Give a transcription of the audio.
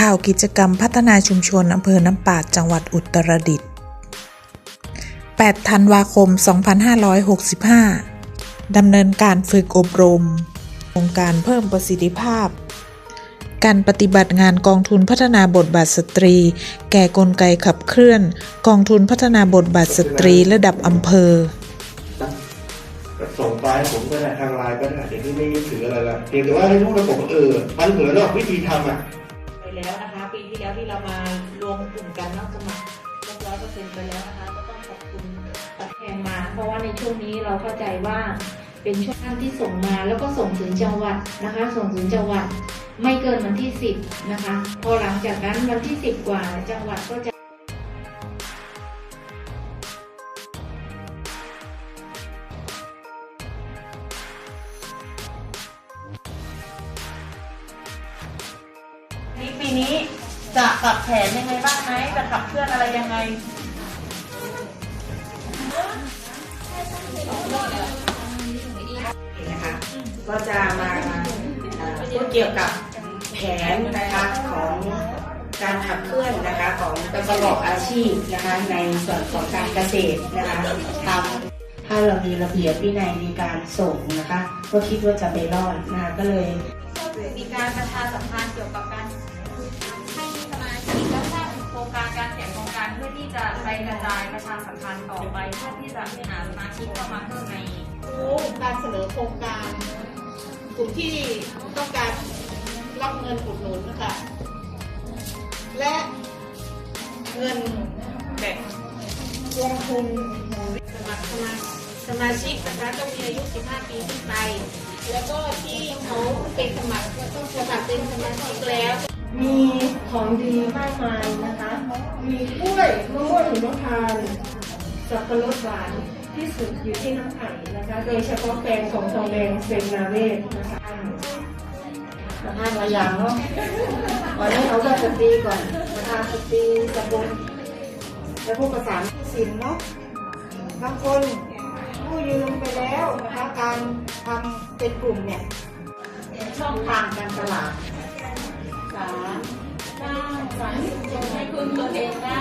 ข่าวกิจกรรมพัฒนาชุมชนอำเภอน้ำปาดจังหวัดอุตรดิตถ์ 8 ธันวาคม 2565 ดำเนินการฝึกอบรมโครงการเพิ่มประสิทธิภาพ การปฏิบัติงานกองทุนพัฒนาบทบาทสตรี แก่กลไกขับเคลื่อน กองทุนพัฒนาบทบาทสตรีระดับอำเภอส่งไปให้ผมก็ได้ทางไลน์ก็ได้เดี๋ยวนี้ไม่ยึดถืออะไรละเพียงแต่ว่าให้รู้แล้วผมเออมันเหมือนว่าวิธีทำอะ แล้วนะคะ ปีที่แล้วที่เรามารวมกลุ่มกันนอกสมัครเรียบร้อยเปอร์เซ็นต์ไปแล้วนะคะ ก็ต้องขอบคุณตัดแทนมา เพราะว่าในช่วงนี้เราเข้าใจว่าเป็นช่วงท่านที่ส่งมาแล้วก็ส่งถึงจังหวัดนะคะ ส่งถึงจังหวัดไม่เกินวันที่ 10 นะคะ พอหลังจากนั้นวันที่ 10 กว่าจังหวัดก็จะ จะปรับแผนยังไงบ้างไหมจะขับเคลื่อนอะไรยังไงนะคะก็จะมาเอ่อพูดเกี่ยวกับแผนนะคะของการขับเคลื่อนนะคะของประกอบอาชีพนะคะในส่วนของการเกษตรนะคะทำถ้าเรามีระเบียบวินัยในการส่งนะคะ ก็คิดว่าจะไปรอดนะคะก็เลยมีการประชาสัมพันธ์เกี่ยวกับการ ให้สมาชิกและสร้างโครงการการเขียนโครงการเพื่อที่จะไปกระจายประชาสัมพันธ์ต่อไปเพื่อที่จะหาสมาชิกเข้ามาเพิ่มในรู้การเสนอโครงการกลุ่มที่ต้องการรับเงินอุดหนุนนะคะและเงินแบบลงทุนสมัครสมาสมาชิกนะคะต้องมีอายุ 15 ปีขึ้นไป แล้วก็ที่เขาเป็นสมัครต้องสมัครเป็นสมาชิกแล้ว มีของดีมากมายนะคะ มีกล้วยมะม่วงหิมพานต์สับปะรดหวานที่สุดอยู่ที่น้ำไผ่นะคะ โดยเฉพาะแปลงของทองแดงเซนนาเวศนะคะประธานมาอย่างเนาะวันนี้เอาก็สตรีก่อนประธานสตรีตำบลและผู้ประสาสินเนาะบางคนกู้ยืมไปแล้วนะคะการทำเป็นกลุ่มเนี่ยช่องทางการตลาด ให้คุณตัวเองได้